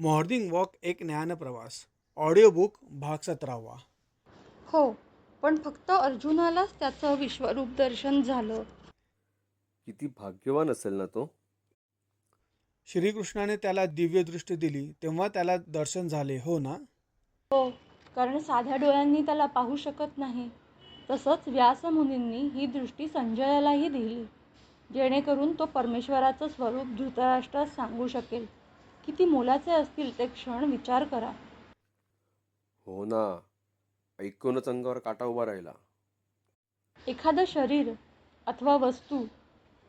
Morning walk एक ज्ञानप्रवास audio book भाग सतरावा. हो पण फक्त अर्जुनालाच त्याचं विश्वरूप दर्शन झालं. किती भाग्यवान असेल ना तो. श्रीकृष्णाने त्याला दिव्य दृष्टी दिली तेव्हा त्याला दर्शन झाले हो ना? हो कारण साध्या डोळ्यांनी त्याला पाहू शकत नाही. तसंच व्यासमुनींनी ही दृष्टी संजयालाही दिली जेणेकरून तो परमेश्वराचं स्वरूप धृतराष्ट्रास सांगू शकेल. किती मोलाचे असतील ते क्षण विचार करा. हो ना. ऐकूनच अंगावर काटा उभा राहिला. एखादं शरीर अथवा वस्तू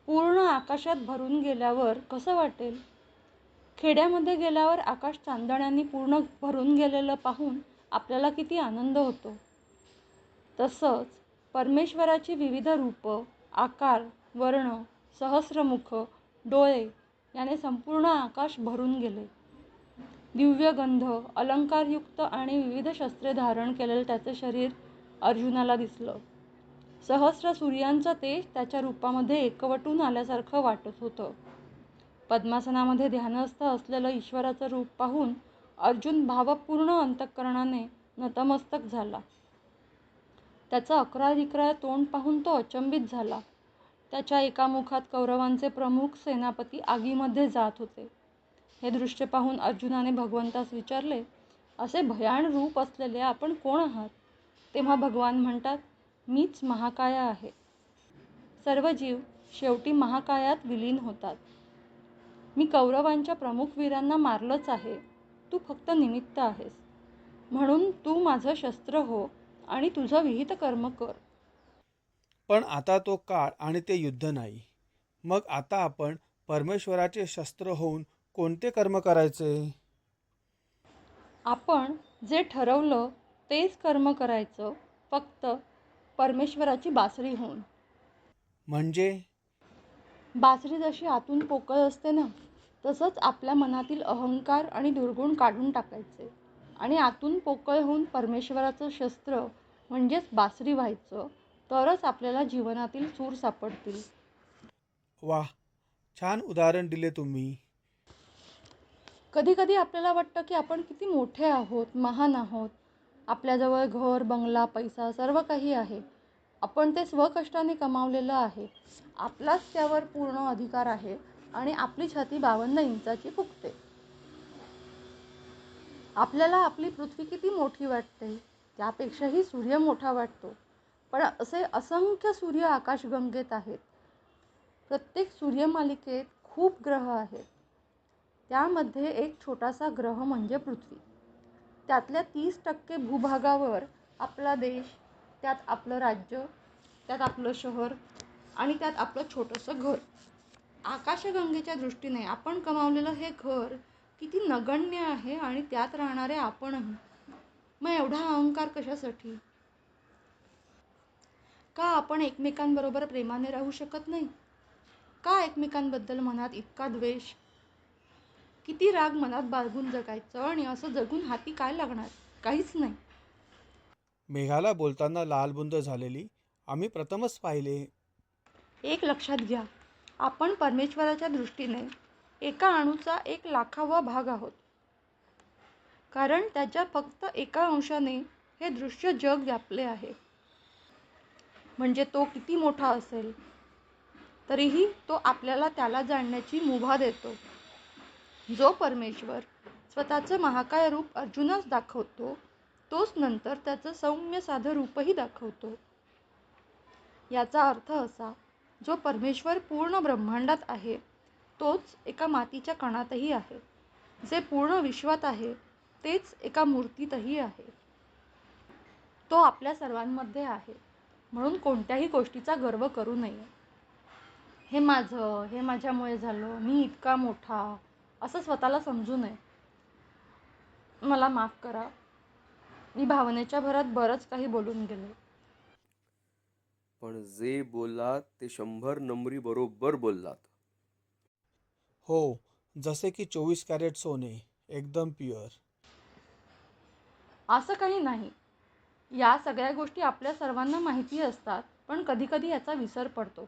पूर्ण आकाशात भरून गेल्यावर कसं वाटेल? खेड्यामध्ये गेल्यावर आकाश चांदण्यांनी पूर्ण भरून गेलेलं पाहून आपल्याला किती आनंद होतो? तसंच परमेश्वराची विविध रूपं आकार वर्ण सहस्रमुख डोळे याने संपूर्ण आकाश भरून गेले. दिव्य गंध अलंकारयुक्त आणि विविध शस्त्रे धारण केलेलं त्याचं शरीर अर्जुनाला दिसलं. सहस्र सूर्यांचं तेज त्याच्या रूपामध्ये एकवटून आल्यासारखं वाटत होतं. पद्मासनामध्ये ध्यानस्थ असलेलं ईश्वराचं रूप पाहून अर्जुन भावपूर्ण अंतःकरणाने नतमस्तक झाला. त्याचं अकरा विकरा तोंड पाहून तो अचंबित झाला. त्याच्या एका मुखात कौरवांचे प्रमुख सेनापती आगीमध्ये जात होते. हे दृश्य पाहून अर्जुनाने भगवंतास विचारले असे भयान रूप असलेले आपण कोण आहात? तेव्हा भगवान म्हणतात मीच महाकाया आहे. सर्व जीव शेवटी महाकायात विलीन होतात. मी कौरवांच्या प्रमुख वीरांना मारलंच आहे. तू फक्त निमित्त आहेस. म्हणून तू माझं शस्त्र हो आणि तुझं विहित कर्म कर. पण आता तो काळ आणि ते युद्ध नाही. मग आता आपण परमेश्वराचे शस्त्र होऊन कोणते कर्म करायचे? आपण जे ठरवलं तेच कर्म करायचं फक्त परमेश्वराची बासरी होऊन. म्हणजे? बासरी जशी आतून पोकळ असते ना तसंच आपल्या मनातील अहंकार आणि दुर्गुण काढून टाकायचे. आणि आतून पोकळ होऊन परमेश्वराचं शस्त्र म्हणजेच बासरी व्हायचं. तरच आपल्याला जीवनातील चूर सापडतील. वा छान उदाहरण दिले तुम्ही. कधी कधी आपल्याला वाटतं की आपण किती मोठे आहोत महान आहोत. आपल्याजवळ घर बंगला पैसा सर्व काही आहे. आपण ते स्वकष्टाने कमावलेलं आहे. आपलाच त्यावर पूर्ण अधिकार आहे आणि आपली छाती बावन्न इंचाची फुगते. आपल्याला आपली पृथ्वी किती मोठी वाटते त्यापेक्षाही सूर्य मोठा वाटतो. पण असे असंख्य सूर्य आकाशगंगेत आहेत. प्रत्येक सूर्यमालिकेत खूप ग्रह आहेत. त्यामध्ये एक छोटासा ग्रह म्हणजे पृथ्वी. त्यातल्या तीस टक्के भूभागावर आपला देश त्यात आपलं राज्य त्यात आपलं शहर आणि त्यात आपलं छोटंसं घर. आकाशगंगेच्या दृष्टीने आपण कमावलेलं हे घर किती नगण्य आहे आणि त्यात राहणारे आपणही. मग एवढा अहंकार कशासाठी? का आपण एकमेकांबरोबर प्रेमाने राहू शकत नाही? का एकमेकांबद्दल मनात इतका द्वेष? किती राग मनात बाळगून जगायचं आणि असं जगून हाती काय लागणार? काहीच नाही. मेघाला बोलताना लालबुंद झालेली आम्ही प्रथमच पाहिले. एक लक्षात घ्या आपण परमेश्वराच्या दृष्टीने एका अणूचा एक लाखावा भाग आहोत. कारण त्याच्या फक्त एका अंशाने हे दृश्य जग व्यापले आहे. म्हणजे तो किती मोठा असेल तरीही तो आपल्याला त्याला जाणण्याची मुभा देतो. जो परमेश्वर स्वतःचं महाकाय रूप अर्जुनास दाखवतो तोच नंतर त्याचं सौम्य साधं रूपही दाखवतो. याचा अर्थ असा जो परमेश्वर पूर्ण ब्रह्मांडात आहे तोच एका मातीच्या कणातही आहे. जे पूर्ण विश्वात आहे तेच एका मूर्तीतही आहे. तो आपल्या सर्वांमध्ये आहे. म्हणून कोणत्याही गोष्टीचा गर्व करू नये. हे माझं हे माझ्यामुळे झालं मी इतका मोठा असं स्वतःला समजू नये. मला माफ करा. मी भावनेच्या भरात बरंच काही बोलून गेले. पण जे बोललात ते शंभर नंबरी बरोबर बोललात. हो जसे की चोवीस कॅरेट सोने एकदम प्युअर असं काही नाही. या सगळ्या गोष्टी आपल्या सर्वांना माहिती असतात पण कधीकधी याचा विसर पडतो.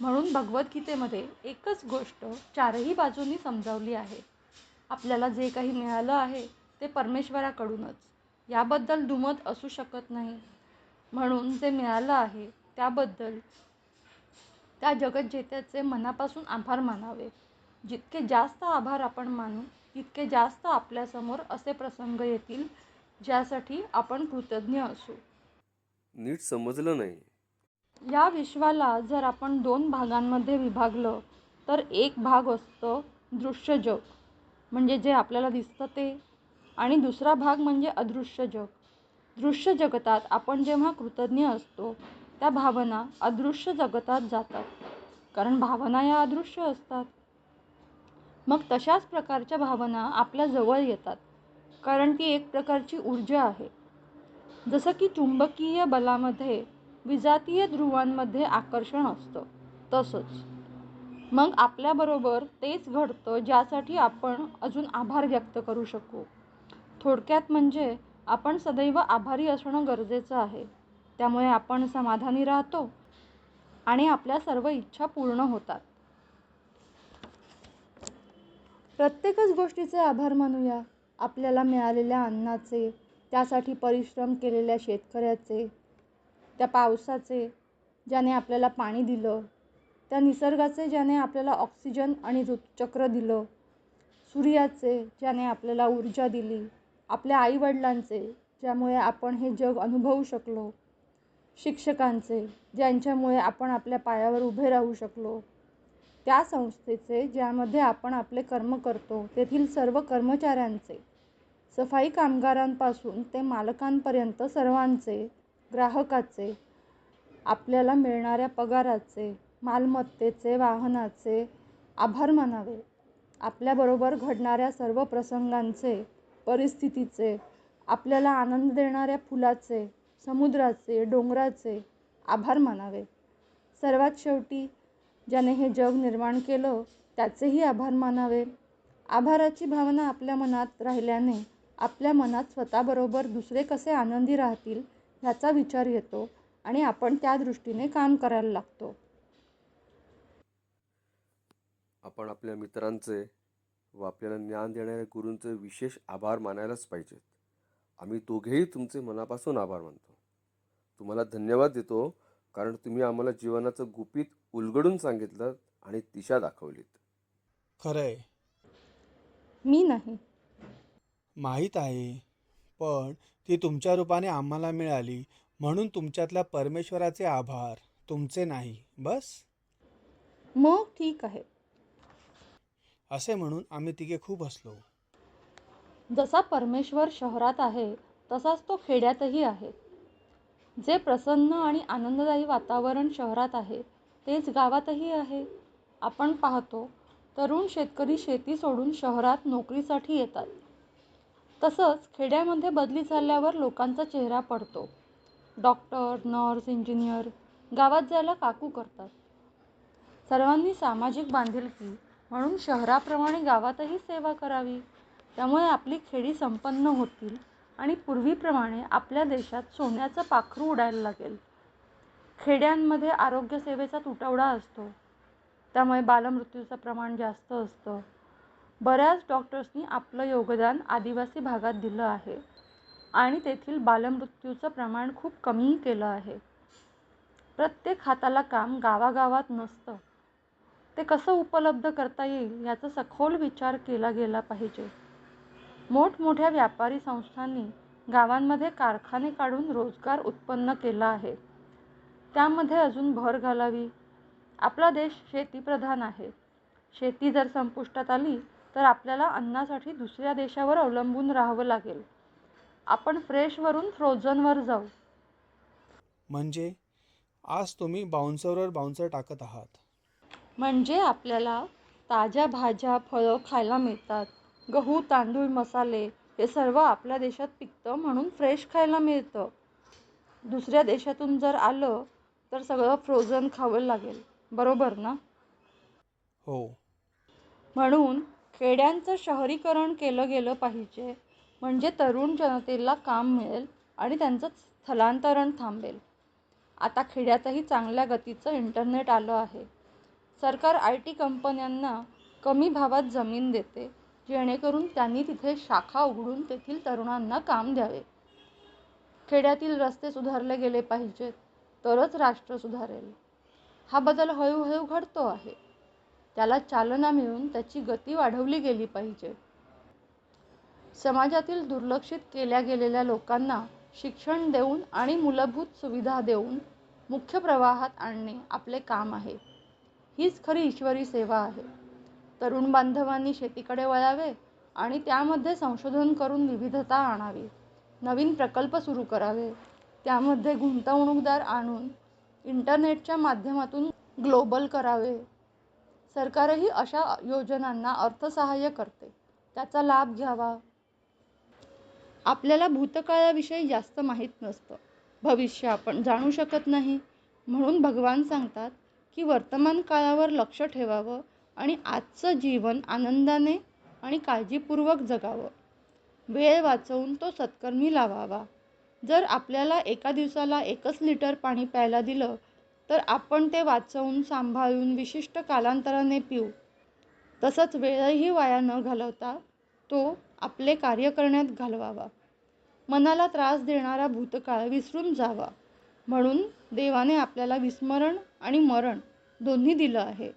म्हणून भगवद्गीतेमध्ये एकच गोष्ट चारही बाजूंनी समजावली आहे. आपल्याला जे काही मिळालं आहे ते परमेश्वराकडूनच. याबद्दल दुमत असू शकत नाही. म्हणून जे मिळालं आहे त्याबद्दल त्या जगज्जेत्याचे मनापासून आभार मानावे. जितके जास्त आभार आपण मानू तितके जास्त आपल्यासमोर असे प्रसंग येतील ज्यासाठी आपण कृतज्ञ असू. नीट समजलं नाही. या विश्वाला जर आपण दोन भागांमध्ये विभागलं तर एक भाग असतं दृश्य जग म्हणजे जे आपल्याला दिसतं ते आणि दुसरा भाग म्हणजे अदृश्य जग. दृश्य जगतात आपण जेव्हा कृतज्ञ असतो त्या भावना अदृश्य जगतात जातात कारण भावना या अदृश्य असतात. मग तशाच प्रकारच्या भावना आपल्या जवळ येतात. कारण ती एक प्रकारची ऊर्जा आहे. जसं की चुंबकीय बलामध्ये विजातीय ध्रुवांमध्ये आकर्षण असतं तसंच. मग आपल्याबरोबर तेच घडतं ज्यासाठी आपण अजून आभार व्यक्त करू शकू. थोडक्यात म्हणजे आपण सदैव आभारी असणं गरजेचं आहे. त्यामुळे आपण समाधानी राहतो आणि आपल्या सर्व इच्छा पूर्ण होतात. प्रत्येकच गोष्टीचे आभार मानूया. आपल्याला मिळालेल्या अन्नाचे त्यासाठी परिश्रम केलेल्या शेतकऱ्याचे त्या पावसाचे ज्याने आपल्याला पाणी दिलं त्या निसर्गाचे ज्याने आपल्याला ऑक्सिजन आणि ऋतुचक्र दिलं सूर्याचे ज्याने आपल्याला ऊर्जा दिली आपल्या आईवडिलांचे ज्यामुळे आपण हे जग अनुभवू शकलो शिक्षकांचे ज्यांच्यामुळे आपण आपल्या पायावर उभे राहू शकलो त्या संस्थेचे ज्यामध्ये आपण आपले कर्म करतो तेथील सर्व कर्मचाऱ्यांचे सफाई कामगारांपासून ते मालकांपर्यंत सर्वांचे ग्राहकाचे आपल्याला मिळणाऱ्या पगाराचे मालमत्तेचे वाहनाचे आभार मानावे. आपल्याबरोबर घडणाऱ्या सर्व प्रसंगांचे परिस्थितीचे आपल्याला आनंद देणाऱ्या फुलाचे समुद्राचे डोंगराचे आभार मानावे. सर्वात शेवटी ज्याने हे जग निर्माण केलं त्याचेही आभार मानावे. आभाराची भावना आपल्या मनात राहिल्याने आपल्या मनात स्वतःबरोबर दुसरे कसे आनंदी राहतील ह्याचा विचार येतो आणि आपण त्या दृष्टीने काम करायला लागतो. आपण आपल्या मित्रांचे व आपल्याला ज्ञान देणाऱ्या गुरूंचे विशेष आभार मानायलाच पाहिजेत. आम्ही दोघेही तुमचे मनापासून आभार मानतो. तुम्हाला धन्यवाद देतो. कारण तुम्ही आम्हाला जीवनाचं गुपित उलगडून सांगितलं आणि दिशा दाखवलीत. खरंय. मी नाही. माहीत आहे पण ती तुमच्या रूपाने आम्हाला मिळाली म्हणून तुमच्यातल्या परमेश्वराचे आभार. तुमचे नाही बस? मग ठीक आहे. असे म्हणून आम्ही तिघे खूप हसलो. जसा परमेश्वर शहरात आहे तसाच तो खेड्यातही आहे. जे प्रसन्न आणि आनंददायी वातावरण शहरात आहे तेच गावातही आहे. आपण पाहतो तरुण शेतकरी शेती सोडून शहरात नोकरीसाठी येतात. तसंच खेड्यामध्ये बदली झाल्यावर लोकांचा चेहरा पडतो. डॉक्टर नर्स इंजिनियर गावात जायला काकू करतात. सर्वांनी सामाजिक बांधिलकी म्हणून शहराप्रमाणे गावातही सेवा करावी. त्यामुळे आपली खेडी संपन्न होतील. आणि पूर्वीप्रमाणे आपल्या देशात सोन्याचं पाखरू उडायला लागेल. खेड्यांमध्ये आरोग्यसेवेचा तुटवडा असतो. त्यामुळे बालमृत्यूचं प्रमाण जास्त असतं. बऱ्याच डॉक्टर्सनी आपलं योगदान आदिवासी भागात दिलं आहे. आणि तेथील बालमृत्यूचं प्रमाण खूप कमी केलं आहे. प्रत्येक हाताला काम गावागावात नसतं. ते कसं उपलब्ध करता येईल याचा सखोल विचार केला गेला पाहिजे. मोठमोठ्या व्यापारी संस्थांनी गावांमध्ये कारखाने काढून रोजगार उत्पन्न केला आहे. त्यामध्ये अजून भर घालावी. आपला देश शेतीप्रधान आहे. शेती जर संपुष्टात आली तर आपल्याला अन्नासाठी दुसऱ्या देशावर अवलंबून राहावं लागेल. आपण फ्रेशवरून फ्रोझनवर जाऊ. म्हणजे? आज तुम्ही बाउन्सरवर बाउन्सर टाकत आहात. म्हणजे आपल्याला ताज्या भाज्या फळं खायला मिळतात. गहू तांदूळ मसाले हे सर्व आपल्या देशात पिकतं म्हणून फ्रेश खायला मिळतं. दुसऱ्या देशातून जर आलं तर सगळं फ्रोझन खावं लागेल. बरोबर ना? हो. म्हणून खेड्यांचं शहरीकरण केलं गेलं पाहिजे म्हणजे तरुण जनतेला काम मिळेल आणि त्यांचं स्थलांतरण थांबेल. आता खेड्यातही चांगल्या गतीचं इंटरनेट आलं आहे. सरकार आय टी कंपन्यांना कमी भावात जमीन देते. जेणेकरून त्यांनी तिथे शाखा उघडून तेथील तरुणांना काम द्यावे. खेड्यातील रस्ते सुधारले गेले पाहिजेत तरच राष्ट्र सुधारेल. हा बदल हळूहळू घडतो आहे. त्याला चालना मिळून त्याची गती वाढवली गेली पाहिजे. समाजातील दुर्लक्षित केल्या गेलेल्या लोकांना शिक्षण देऊन आणि मूलभूत सुविधा देऊन मुख्य प्रवाहात आणणे आपले काम आहे. हीच खरी ईश्वरी सेवा आहे. तरुण बांधवांनी शेतीकडे वळावे आणि त्यामध्ये संशोधन करून विविधता आणावी. नवीन प्रकल्प सुरू करावे. त्यामध्ये गुंतवणूकदार आणून इंटरनेटच्या माध्यमातून ग्लोबल करावे. सरकारही अशा योजनांना अर्थसहाय्य करते. त्याचा लाभ घ्यावा. आपल्याला भूतकाळाविषयी जास्त माहीत नसतं. भविष्य आपण जाणू शकत नाही. म्हणून भगवान सांगतात की वर्तमान काळावर लक्ष ठेवावं आणि आजचं जीवन आनंदाने आणि काळजीपूर्वक जगावं. वेळ वाचवून तो सत्कर्मी लावावा. जर आपल्याला एका दिवसाला एकच लिटर पाणी प्यायला दिलं तर आपण ते वाचवून सांभाळून विशिष्ट कालांतराने पिऊ. तसंच वेळही वाया न घालवता तो आपले कार्य करण्यात घालवावा. मनाला त्रास देणारा भूतकाळ विसरून जावा. म्हणून देवाने आपल्याला विस्मरण आणि मरण दोन्ही दिलं आहे.